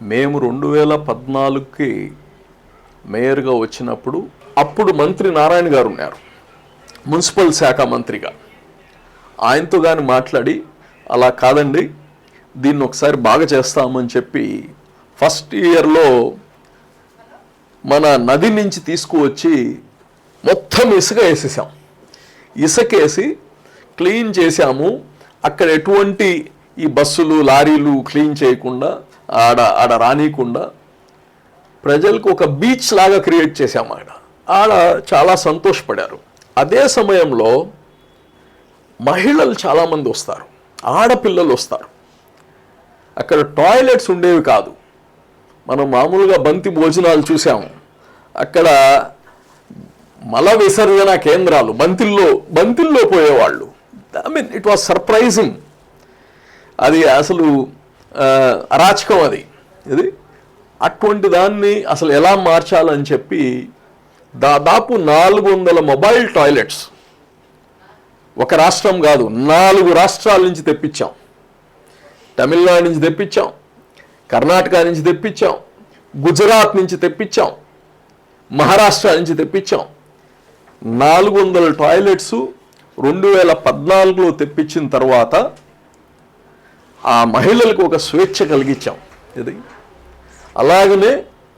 మేము రెండు వేల పద్నాలుగుకి మేయర్గా వచ్చినప్పుడు అప్పుడు మంత్రి నారాయణ గారు ఉన్నారు. మున్సిపల్ శాఖ మంత్రిగా. ఆయనతో కానీ మాట్లాడి అలా కాదండి దీన్ని ఒకసారి బాగా చేస్తామని చెప్పి ఫస్ట్ ఇయర్లో మన నది నుంచి తీసుకువచ్చి మొత్తం ఇసుక వేసేసాం. ఇసుకేసి క్లీన్ చేసాము అక్కడ ఎటువంటి ఈ బస్సులు లారీలు క్లీన్ చేయకుండా ఆడ ఆడ రానియకుండా ప్రజలకు ఒక బీచ్ లాగా క్రియేట్ చేశాము ఆడ ఆడ చాలా సంతోషపడారు. అదే సమయంలో మహిళలు చాలామంది వస్తారు. ఆడపిల్లలు వస్తారు. అక్కడ టాయిలెట్స్ ఉండేవి కాదు. మనం మామూలుగా బంతి భోజనాలు చూసాము అక్కడ మల విసర్జన కేంద్రాలు బంతిల్లో బంతిల్లో పోయేవాళ్ళు. I mean it was surprising అది అసలు అరాచకం అది. ఇది అటువంటి దాన్ని అసలు ఎలా మార్చాలని చెప్పి దాదాపు నాలుగు వందల మొబైల్ టాయిలెట్స్ ఒక రాష్ట్రం కాదు నాలుగు రాష్ట్రాల నుంచి తెప్పించాం. తమిళనాడు నుంచి తెప్పించాం కర్ణాటక నుంచి తెప్పించాం గుజరాత్ నుంచి తెప్పించాం మహారాష్ట్ర నుంచి తెప్పించాం. నాలుగు వందల టాయిలెట్స్ రెండు వేల పద్నాలుగులో తెప్పించిన తర్వాత ఆ మహిళలకు ఒక స్వేచ్ఛ కలిగించాం. ఇది. అలాగనే